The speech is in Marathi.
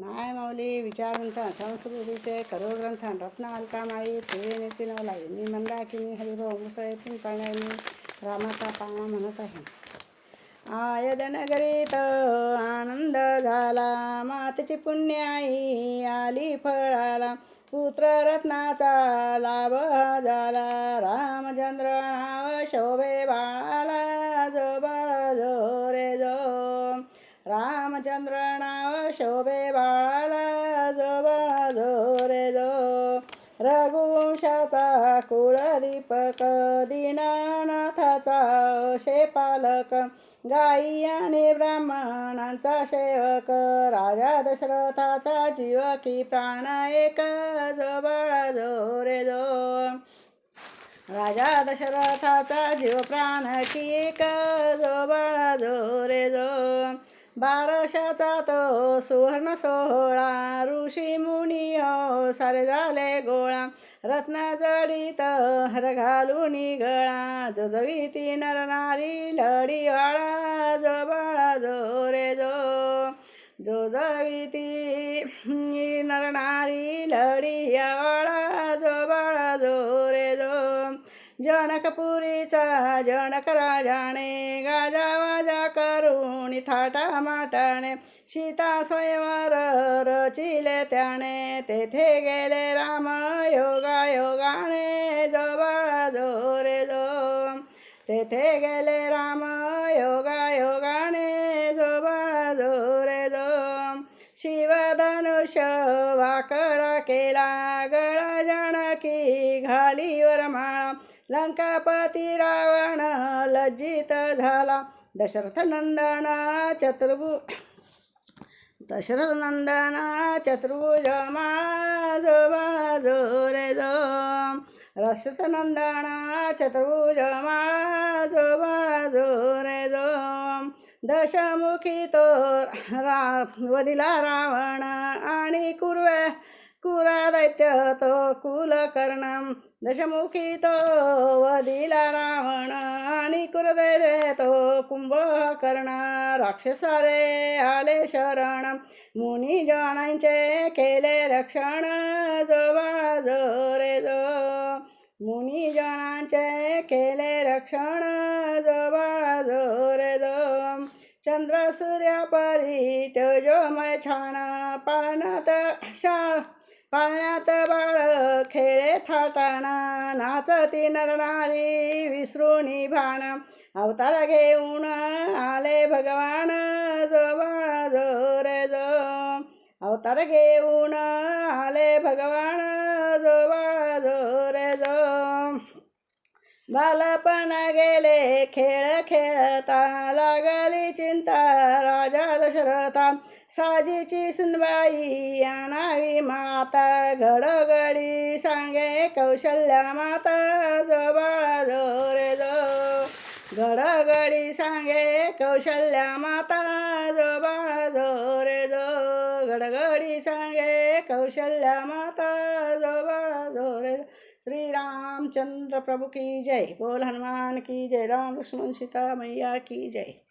माय माऊली विचारवंत संस्कृतीचे करोग्रंथ रत्न अलकामाई त्रिवेणीची नवलाई. मी मंदाकिनी हरिभाऊ मुसळे पाण्याने रामाचा पाळणा म्हणत आहे. आयदनगरीत आनंद झाला मातेची पुण्याई आली फळाला. पुत्र रत्नाचा लाभ झाला रामचंद्र नाव शोभे बाळाला. रामचंद्र नाव शोभे बाळाला जो जो रे जो. रघुवंशाचा कुळदीपक दीनानाथाचा शे पालक गाई आणि ब्राह्मणांचा सेवक राजा दशरथाचा जीव की प्राण एक जो बाळा जो. रे जो राजा दशरथाचा जीव प्राण की एक जो बारशाचा तो सुवर्ण सोहळा ऋषी मुनी हो सारे झाले गोळा. रत्ना जडीत हर घालून गळा जो जगीती नर नारी लढी वाळा जो बाळा जो. रे जो जो जगीती नर नारी लढी वाळा. जनकपुरीचा जण राजाने गाजा वाजा करून थाटा माटाने सीता स्वयंवर रचिले त्याने. तेथे गेले राम योगा योगाने जो बाळा जो. रे जो तेथे गेले राम योगा योगाने जो बाळा जो रे जो. शिवधनुष्य वाकडा केला गळा जानकी घाली वरमाळा. लंकापती रावण लज्जित झाला. दशरथ नंदना चतुर्भु दशरथ नंदना चतुर्भुज माळा जो बाळा जो रे जो दशरथ नंदना चतुर्भुज माळा जो बाळा जो रे जो दशमुखी तो रा वदिला रावण आणि कुर्वे कुरा दैत्य तो कुलकर्ण दशमुखी तो वदिला रावण आणि कुरदैत्य तो कुंभकर्ण राक्षसारे आले शरण मुनी जणांचे केले रक्षण जोवा जो रे जो. मुनी जणांचे केले रक्षण जोवा जो रे जो. चंद्र सूर्या परी तेजोमय छान पाळणात शा पाण्यात बाळ खेळे थाटाणा नाचती नरणारी विसरुणी भाण अवतार घेऊन आले भगवान जो बाळ जो रे जो. अवतार घेऊन आले भगवान जो बाळ जो रे जो. बालपण गेले खेळ खेळता लागली चिंता राजा दशरथा. साजीची सुनबाई आणावी माता घडोघडी सांगे कौशल्या माता जो बाळा जो रे जो. घडोघडी सांगे कौशल्या माता जो बाळा जो रे जो. घडघडी सांगे कौशल्या माता जो बाळा जो रे श्री रामचंद्र प्रभु की जय. बोल हनुमान की जय. राम लक्ष्मण सीता मैया की जय.